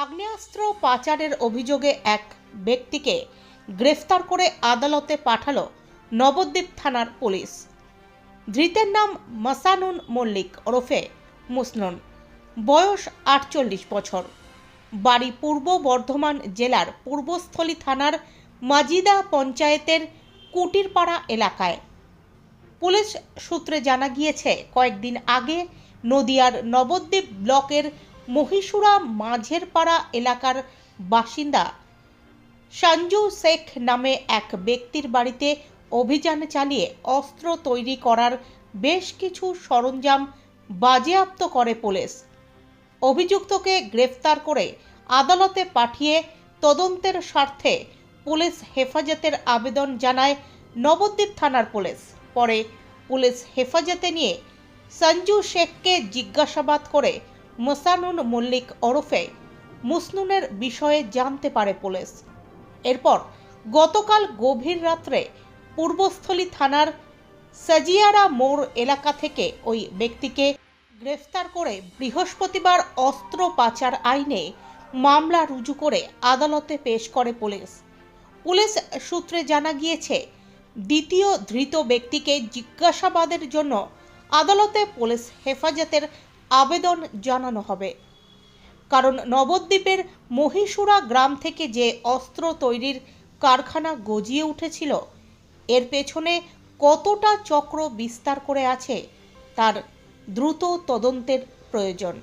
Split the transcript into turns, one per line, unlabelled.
আগ্নেয়াস্ত্র পাচারের অভিযোগে এক ব্যক্তিকে গ্রেফতার করে আদালতে পাঠালো নবদ্বীপ থানার পুলিশ। ধৃতের নাম মাসানুন মল্লিক ওরফে মুসনুন, বয়স আটচল্লিশ বছর। বাড়ি পূর্ব বর্ধমান জেলার পূর্বস্থলী থানার মাজিদা পঞ্চায়েতের কুটিরপাড়া এলাকায়। পুলিশ সূত্রে জানা গিয়েছে, কয়েকদিন আগে নদিয়ার নবদ্বীপ ব্লকের মহীশুরা মাঝের পাড়া এলাকার বাসিন্দা। সঞ্জু শেখ নামে এক ব্যক্তির বাড়িতে অভিযান চালিয়ে অস্ত্র তৈরি করার বেশ কিছু সরঞ্জাম বাজেয়াপ্ত করে পুলিশ। অভিযুক্তকে গ্রেফতার করে আদালতে পাঠিয়ে তদন্তের স্বার্থে পুলিশ হেফাজতের আবেদন জানায় নবদ্বীপ থানার পুলিশ। পরে পুলিশ হেফাজতে নিয়ে সঞ্জু শেখকে জিজ্ঞাসাবাদ করে মোসানুন মল্লিক ওরফে মুসনুনের বিষয়ে জানতে পারে পুলিশ। এরপর গতকাল গভীর রাত্রে পূর্বস্থলী থানার সাজিয়ারা মোড় এলাকা থেকে ওই ব্যক্তিকে গ্রেফতার করে বৃহস্পতিবার অস্ত্র পাচার আইনে মামলা রুজু করে আদালতে পেশ করে পুলিশ। পুলিশ সূত্রে জানা গিয়েছে, দ্বিতীয় ধৃত ব্যক্তিকে জিজ্ঞাসাবাদের জন্য আদালতে পুলিশ হেফাজতের আবেদন জানানো হবে। কারণ নবদ্বীপের মহীশুরা গ্রাম থেকে যে অস্ত্র তৈরির কারখানা গজিয়ে উঠেছিল, এর পেছনে কতটা চক্র বিস্তার করে আছে, তার দ্রুত তদন্তের প্রয়োজন।